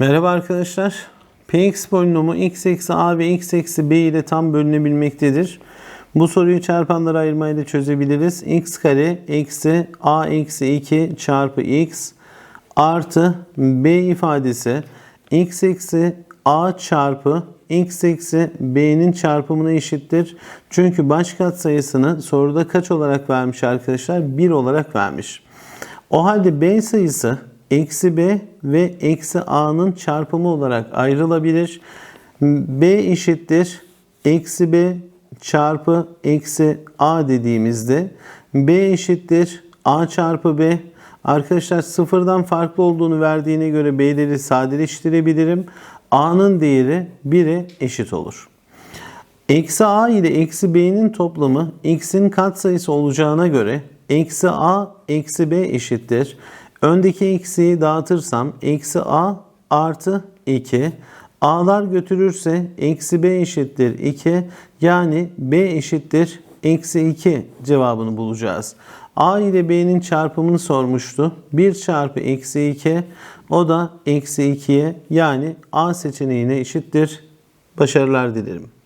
Merhaba arkadaşlar. Px polinomu x eksi a ve x eksi b ile tam bölünebilmektedir. Bu soruyu çarpanlara ayırmayla çözebiliriz. x kare eksi a eksi 2 çarpı x artı b ifadesi x eksi a çarpı x eksi b'nin çarpımına eşittir. Çünkü baş katsayısını soruda kaç olarak vermiş arkadaşlar? 1 olarak vermiş. O halde b sayısı eksi b ve eksi a'nın çarpımı olarak ayrılabilir. b eşittir eksi b çarpı eksi a dediğimizde b eşittir a çarpı b. Arkadaşlar sıfırdan farklı olduğunu verdiğine göre b'leri sadeleştirebilirim. a'nın değeri 1'e eşit olur. Eksi a ile eksi b'nin toplamı x'in katsayısı olacağına göre eksi a eksi b eşittir. Öndeki eksiyi dağıtırsam eksi a artı 2. a'lar götürürse eksi b eşittir 2. Yani b eşittir eksi 2 cevabını bulacağız. a ile b'nin çarpımını sormuştu. 1 çarpı eksi 2 o da eksi 2'ye yani a seçeneğine eşittir. Başarılar dilerim.